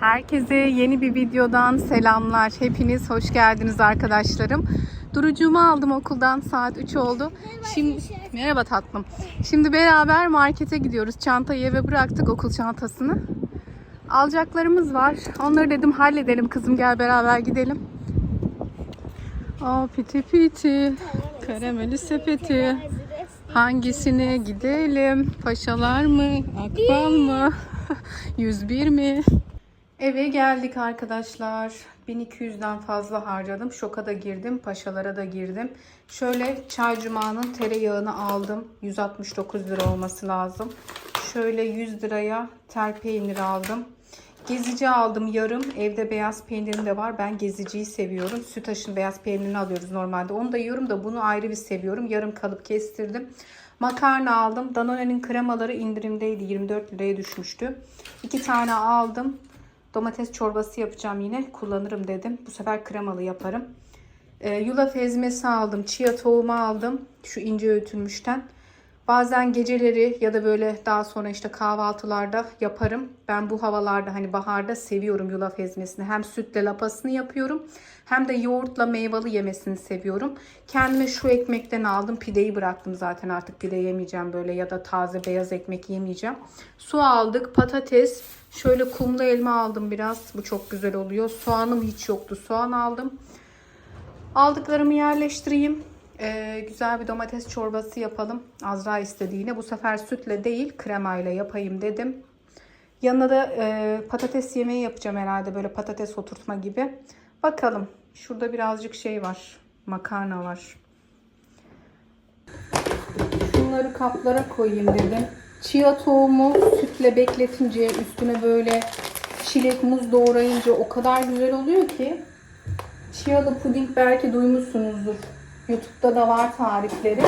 Herkese yeni bir videodan selamlar. Hepiniz hoş geldiniz arkadaşlarım. Durucuğumu aldım okuldan. Saat 3 oldu. Şimdi merhaba tatlım. Şimdi beraber markete gidiyoruz. Çantayı eve bıraktık okul çantasını. Alacaklarımız var. Onları dedim halledelim kızım gel beraber gidelim. Aa piti piti. Karameli sepeti. Hangisine gidelim? Paşalar mı? Akbal mı? 101 mi? Eve geldik arkadaşlar. 1200'den fazla harcadım. Şoka da girdim. Paşalara da girdim. Şöyle Çaycuma'nın tereyağını aldım. 169 lira olması lazım. Şöyle 100 liraya tel peynir aldım. Gezici aldım yarım. Evde beyaz peynirim de var. Ben geziciyi seviyorum. Sütaş'ın beyaz peynirini alıyoruz normalde. Onu da yiyorum da bunu ayrı bir seviyorum. Yarım kalıp kestirdim. Makarna aldım. Danone'nin kremaları indirimdeydi. 24 liraya düşmüştü. İki tane aldım. Domates çorbası yapacağım yine. Kullanırım dedim. Bu sefer kremalı yaparım. Ee, yulaf ezmesi aldım. Chia tohumu aldım. Şu ince öğütülmüşten. Bazen geceleri ya da böyle daha sonra işte kahvaltılarda yaparım. Ben bu havalarda hani baharda seviyorum yulaf ezmesini. Hem sütle lapasını yapıyorum hem de yoğurtla meyveli yemesini seviyorum. Kendime şu ekmekten aldım. Pideyi bıraktım zaten artık pide yemeyeceğim böyle ya da taze beyaz ekmek yemeyeceğim. Su aldık, patates, şöyle kumlu elma aldım biraz. Bu çok güzel oluyor. Soğanım hiç yoktu. Soğan aldım. Aldıklarımı yerleştireyim. Ee, güzel bir domates çorbası yapalım. Azra istedi yine. Bu sefer sütle değil kremayla yapayım dedim. Yanına da e, patates yemeği yapacağım herhalde. Böyle patates oturtma gibi. Bakalım. Şurada birazcık şey var. Makarna var. Şunları kaplara koyayım dedim. Chia tohumu sütle bekletince üstüne böyle çilek muz doğrayınca o kadar güzel oluyor ki. Chialı puding belki duymuşsunuzdur. YouTube'da da var tarifleri.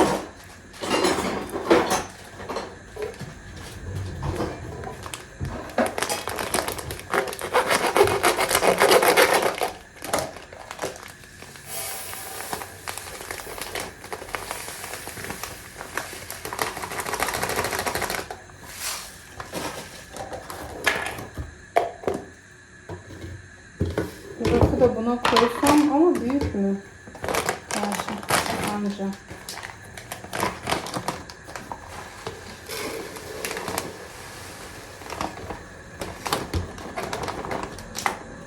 Bir bakı da buna koysam ama büyük mü? Gerçi anca.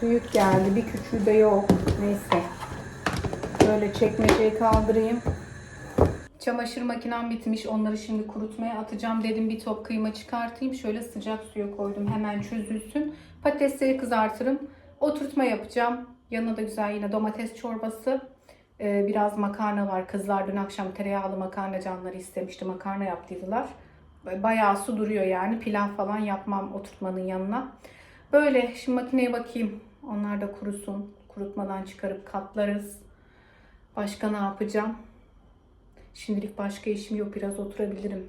Büyük geldi. Bir küçüğü de yok. Neyse. Böyle çekmeceyi kaldırayım. Çamaşır makinem bitmiş. Onları şimdi kurutmaya atacağım. Dedim bir top kıyma çıkartayım. Şöyle sıcak suya koydum. Hemen çözülsün. Patatesleri kızartırım. Oturtma yapacağım. Yanına da güzel yine domates çorbası. Ee, biraz makarna var. Kızlar dün akşam tereyağlı makarna canları istemişti. Makarna yaptıydılar. Bayağı su duruyor yani. Pilav falan yapmam oturtmanın yanına. Böyle şimdi makineye bakayım. Onlar da kurusun. Kurutmadan çıkarıp katlarız. Başka ne yapacağım? Şimdilik başka işim yok. Biraz oturabilirim.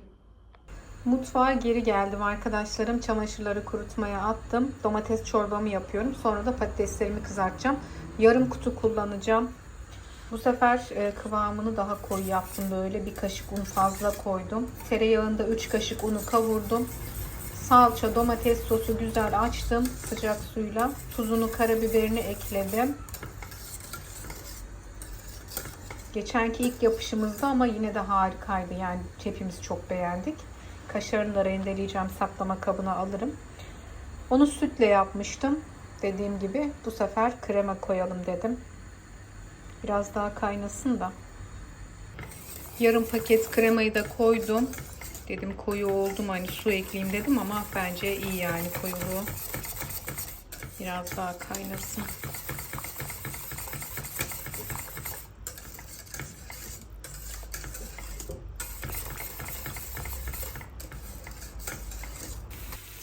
Mutfağa geri geldim arkadaşlarım. Çamaşırları kurutmaya attım. Domates çorbamı yapıyorum. Sonra da patateslerimi kızartacağım. Yarım kutu kullanacağım. Bu sefer e, kıvamını daha koyu yaptım böyle. Bir kaşık un fazla koydum. Tereyağında 3 kaşık unu kavurdum. Salça, domates sosu güzel açtım sıcak suyla. Tuzunu, karabiberini ekledim. Geçenki ilk yapışımızda ama yine de harikaydı. Yani hepimiz çok beğendik. Kaşarını da rendeleyeceğim. Saklama kabına alırım. Onu sütle yapmıştım. Dediğim gibi bu sefer krema koyalım dedim. Biraz daha kaynasın da. Yarım paket kremayı da koydum. Dedim koyu oldum hani su ekleyeyim dedim ama bence iyi yani koyuluğu. Biraz daha kaynasın.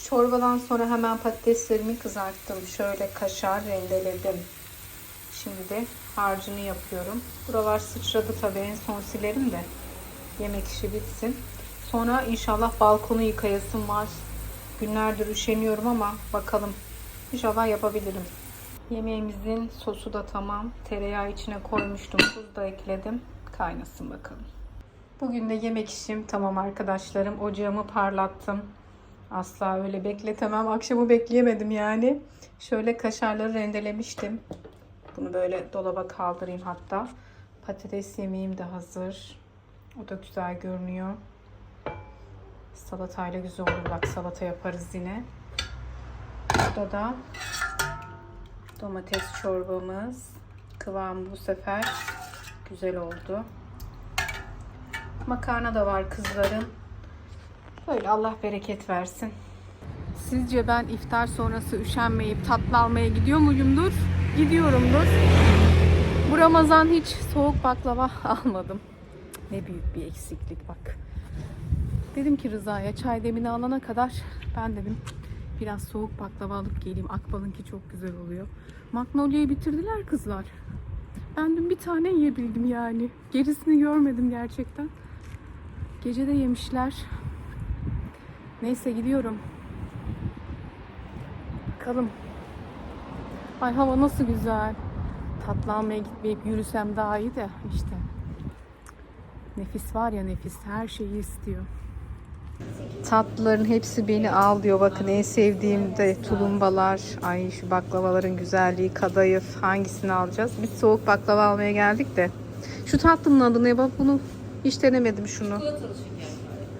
Çorbadan sonra hemen patateslerimi kızarttım. Şöyle kaşar rendeledim. Şimdi harcını yapıyorum. Buralar sıçradı tabii en son silerim de yemek işi bitsin. Sonra inşallah balkonu yıkayasım var. Günlerdir üşeniyorum ama bakalım. İnşallah yapabilirim. Yemeğimizin sosu da tamam. Tereyağı içine koymuştum. Tuz da ekledim. Kaynasın bakalım. Bugün de yemek işim tamam arkadaşlarım. Ocağımı parlattım. Asla öyle bekletemem. Akşamı bekleyemedim yani. Şöyle kaşarları rendelemiştim. Bunu böyle dolaba kaldırayım hatta. Patates yemeğim de hazır. O da güzel görünüyor. Salatayla güzel olur. Bak salata yaparız yine. Burada da domates çorbamız. Kıvam bu sefer güzel oldu. Makarna da var kızların. Böyle Allah bereket versin. Sizce ben iftar sonrası üşenmeyip tatlı almaya gidiyor muyumdur? Gidiyorumdur. Bu Ramazan hiç soğuk baklava almadım. Ne büyük bir eksiklik bak. Dedim ki Rıza'ya çay demini alana kadar ben dedim biraz soğuk baklava alıp geleyim. Akbal'ınki çok güzel oluyor. Magnolia'yı bitirdiler kızlar. Ben dün bir tane yiyebildim yani. Gerisini görmedim gerçekten. Gece de yemişler. Neyse gidiyorum. Bakalım. Ay hava nasıl güzel. Tatlı almaya gitmeyip yürüsem daha iyi de işte. Nefis var ya nefis. Her şeyi istiyor. Tatlıların hepsi beni al diyor. Bakın en sevdiğim de tulumbalar. Ay şu baklavaların güzelliği, kadayıf. Hangisini alacağız? Biz soğuk baklava almaya geldik de. Şu tatlının adı ne? Bak bunu hiç denemedim şunu.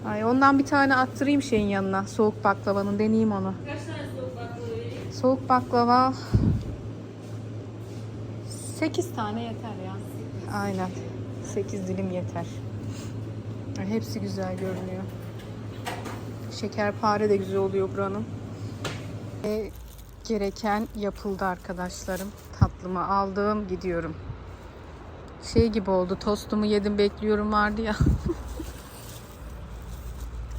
Ay ondan bir tane attırayım şeyin yanına. Soğuk baklavanın deneyeyim onu. Kaç tane soğuk baklava vereyim? Soğuk baklava 8 tane yeter ya. Aynen. 8 dilim yeter. Hepsi güzel görünüyor. Şekerpare de güzel oluyor buranın. Ve gereken yapıldı arkadaşlarım. Tatlımı aldım, gidiyorum. Şey gibi oldu. Tostumu yedim, bekliyorum vardı ya.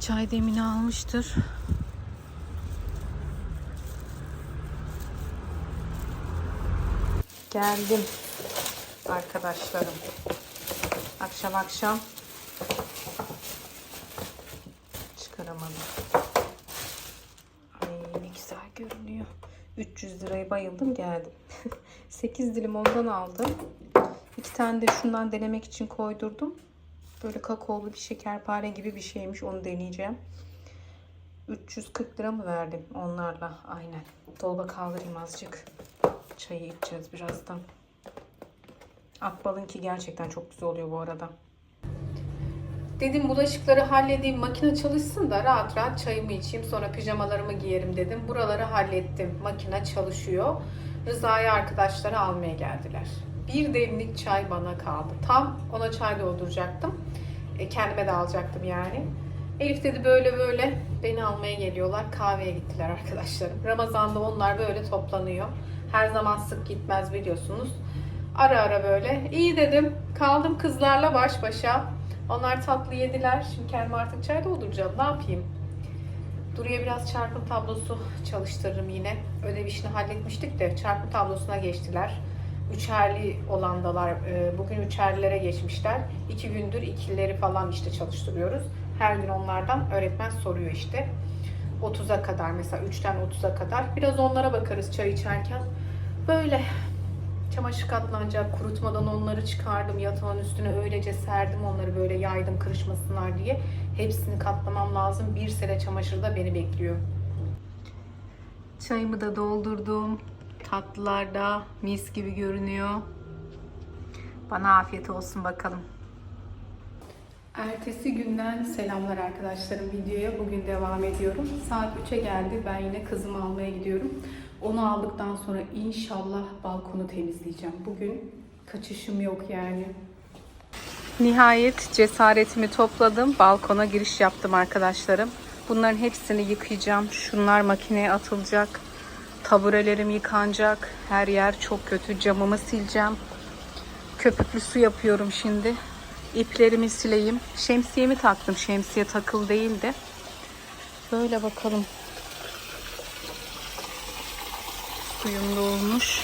Çay demini almıştır. Geldim arkadaşlarım. Akşam akşam çıkaramadım. Ay ne güzel görünüyor. 300 liraya bayıldım geldim. 8 dilim ondan aldım. İki tane de şundan denemek için koydurdum. Böyle kakaolu bir şekerpare gibi bir şeymiş. Onu deneyeceğim. 340 lira mı verdim onlarla? Aynen. Dolaba kaldırayım azıcık. Çayı içeceğiz birazdan. Akbal'ınki gerçekten çok güzel oluyor bu arada. Dedim bulaşıkları halledeyim, makine çalışsın da rahat rahat çayımı içeyim. Sonra pijamalarımı giyerim dedim. Buraları hallettim. Makine çalışıyor. Rıza'yı arkadaşları almaya geldiler. Bir demlik çay bana kaldı. Tam ona çay dolduracaktım. E, kendime de alacaktım yani. Elif dedi böyle böyle beni almaya geliyorlar. Kahveye gittiler arkadaşlarım. Ramazan'da onlar böyle toplanıyor. Her zaman sık gitmez biliyorsunuz. Ara ara böyle. İyi dedim. Kaldım kızlarla baş başa. Onlar tatlı yediler. Şimdi kendime artık çay dolduracağım. Ne yapayım? Duru'ya biraz çarpım tablosu çalıştırırım yine. Ödev işini halletmiştik de çarpım tablosuna geçtiler. Üçerli olandalar. e, Bugün üçerlilere geçmişler. İki gündür ikilileri falan işte çalıştırıyoruz. Her gün onlardan öğretmen soruyor işte. 30'a kadar mesela 3'ten 30'a kadar. Biraz onlara bakarız çay içerken. Böyle çamaşır katlanacak kurutmadan onları çıkardım yatağın üstüne öylece serdim onları böyle yaydım kırışmasınlar diye. Hepsini katlamam lazım. Bir sene çamaşır da beni bekliyor. Çayımı da doldurdum. Tatlılar da mis gibi görünüyor. Bana afiyet olsun bakalım. Ertesi günden selamlar arkadaşlarım videoya. Bugün devam ediyorum. Saat 3'e geldi. Ben yine kızımı almaya gidiyorum. Onu aldıktan sonra inşallah balkonu temizleyeceğim. Bugün kaçışım yok yani. Nihayet cesaretimi topladım. Balkona giriş yaptım arkadaşlarım. Bunların hepsini yıkayacağım. Şunlar makineye atılacak. Taburelerim yıkanacak. Her yer çok kötü. Camımı sileceğim. Köpüklü su yapıyorum şimdi. İplerimi sileyim. Şemsiyemi taktım. Şemsiye takıl değildi. Böyle bakalım. Suyum dolmuş.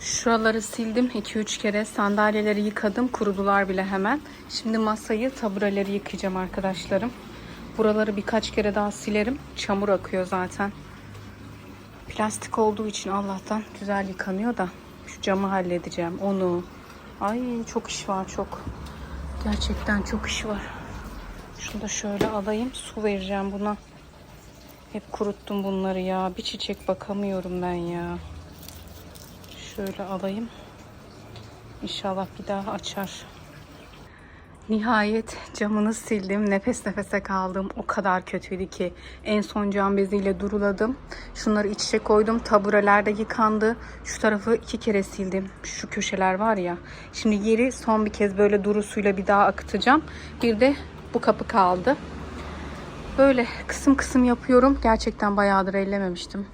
Şuraları sildim 2-3 kere. Sandalyeleri yıkadım. Kurudular bile hemen. Şimdi masayı, tabureleri yıkayacağım arkadaşlarım. Buraları birkaç kere daha silerim. Çamur akıyor zaten. Plastik olduğu için Allah'tan güzel yıkanıyor da. Şu camı halledeceğim. Onu. Ay çok iş var çok. Gerçekten çok iş var. Şunu da şöyle alayım. Su vereceğim buna. Hep kuruttum bunları ya. Bir çiçek bakamıyorum ben ya. Şöyle alayım. İnşallah bir daha açar. Nihayet camını sildim. Nefes nefese kaldım. O kadar kötüydü ki. En son cam beziyle duruladım. Şunları iç içe koydum. Tabureler de yıkandı. Şu tarafı iki kere sildim. Şu köşeler var ya. Şimdi yeri son bir kez böyle duru suyla bir daha akıtacağım. Bir de bu kapı kaldı. Böyle kısım kısım yapıyorum. Gerçekten bayağıdır ellememiştim.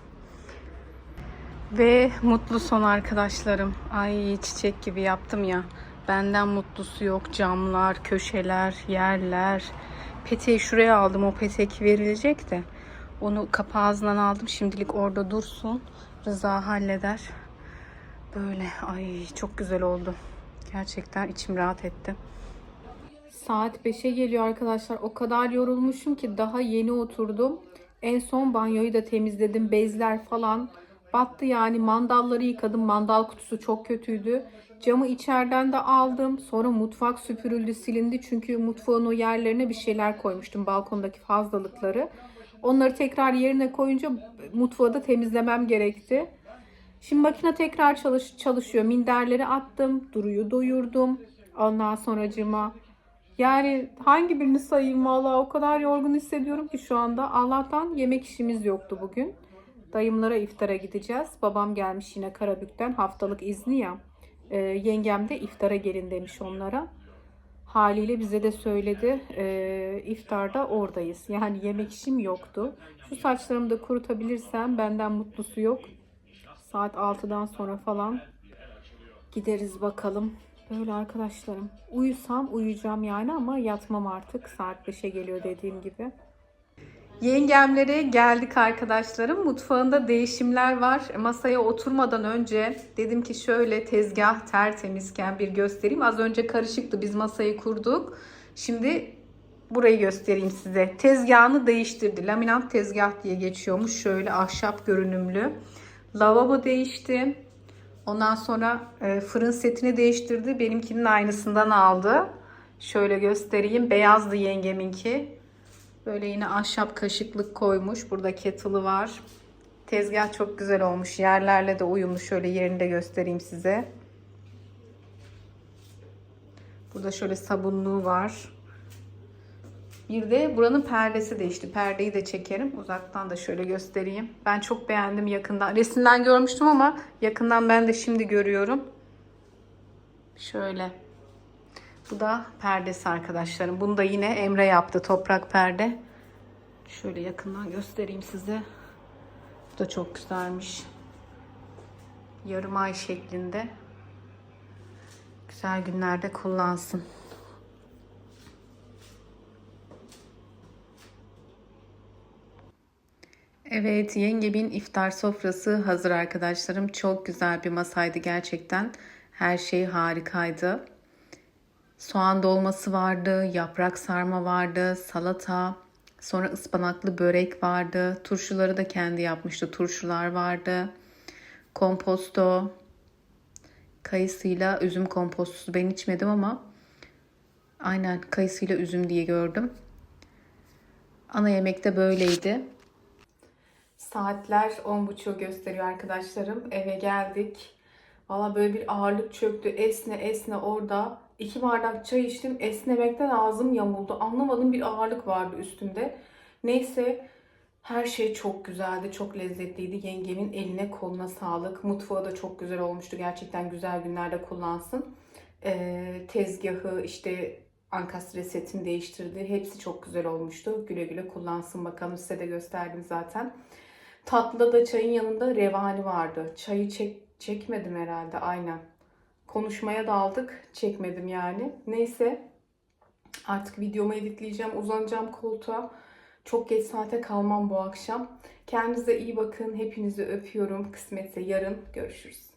Ve mutlu son arkadaşlarım. Ay çiçek gibi yaptım ya. Benden mutlusu yok. Camlar, köşeler, yerler. Peteği şuraya aldım. O petek verilecek de. Onu kapı ağzından aldım. Şimdilik orada dursun. Rıza halleder. Böyle ay çok güzel oldu. Gerçekten içim rahat etti. Saat 5'e geliyor arkadaşlar. O kadar yorulmuşum ki daha yeni oturdum. En son banyoyu da temizledim. Bezler falan battı yani. Mandalları yıkadım. Mandal kutusu çok kötüydü. Camı içeriden de aldım. Sonra mutfak süpürüldü, silindi. Çünkü mutfağın o yerlerine bir şeyler koymuştum. Balkondaki fazlalıkları. Onları tekrar yerine koyunca mutfağı da temizlemem gerekti. Şimdi makine tekrar çalış çalışıyor. Minderleri attım. Duruyu doyurdum. Ondan sonracığıma yani hangi birini sayayım valla o kadar yorgun hissediyorum ki şu anda. Allah'tan yemek işimiz yoktu bugün. Dayımlara iftara gideceğiz. Babam gelmiş yine Karabük'ten haftalık izni ya. Ee, yengem de iftara gelin demiş onlara. Haliyle bize de söyledi. Ee, iftarda oradayız. Yani yemek işim yoktu. Şu saçlarımı da kurutabilirsem benden mutlusu yok. Saat 6'dan sonra falan gideriz bakalım. Böyle arkadaşlarım. Uyusam uyuyacağım yani ama yatmam artık. Saat 5'e geliyor dediğim gibi. Yengemlere geldik arkadaşlarım. Mutfağında değişimler var. Masaya oturmadan önce dedim ki şöyle tezgah tertemizken bir göstereyim. Az önce karışıktı. Biz masayı kurduk. Şimdi burayı göstereyim size. Tezgahını değiştirdi. Laminat tezgah diye geçiyormuş. Şöyle ahşap görünümlü. Lavabo değişti. Ondan sonra e, fırın setini değiştirdi. Benimkinin aynısından aldı. Şöyle göstereyim. Beyazdı yengeminki. Böyle yine ahşap kaşıklık koymuş. Burada kettle'ı var. Tezgah çok güzel olmuş. Yerlerle de uyumlu. Şöyle yerini de göstereyim size. Burada şöyle sabunluğu var. Bir de buranın perdesi değişti. Perdeyi de çekerim. Uzaktan da şöyle göstereyim. Ben çok beğendim yakından. Resimden görmüştüm ama yakından ben de şimdi görüyorum. Şöyle. Bu da perdesi arkadaşlarım. Bunu da yine Emre yaptı. Toprak perde. Şöyle yakından göstereyim size. Bu da çok güzelmiş. Yarım ay şeklinde. Güzel günlerde kullansın. Evet, yengemin iftar sofrası hazır arkadaşlarım. Çok güzel bir masaydı gerçekten. Her şey harikaydı. Soğan dolması vardı, yaprak sarma vardı, salata, sonra ıspanaklı börek vardı. Turşuları da kendi yapmıştı. Turşular vardı. Komposto, kayısıyla üzüm kompostosu. Ben içmedim ama aynen kayısıyla üzüm diye gördüm. Ana yemek de böyleydi. Saatler 10.30'u gösteriyor arkadaşlarım. Eve geldik. Valla böyle bir ağırlık çöktü. Esne esne orada. İki bardak çay içtim. Esnemekten ağzım yamuldu. Anlamadım bir ağırlık vardı üstümde. Neyse her şey çok güzeldi. Çok lezzetliydi. Yengemin eline koluna sağlık. Mutfağı da çok güzel olmuştu. Gerçekten güzel günlerde kullansın. Ee, tezgahı işte ankastre setini değiştirdi. Hepsi çok güzel olmuştu. Güle güle kullansın bakalım. Size de gösterdim zaten. Tatlıda da çayın yanında revani vardı. Çayı çek, çekmedim herhalde aynen. Konuşmaya daldık. Çekmedim yani. Neyse. Artık videomu editleyeceğim. Uzanacağım koltuğa. Çok geç saate kalmam bu akşam. Kendinize iyi bakın. Hepinizi öpüyorum. Kısmetse yarın görüşürüz.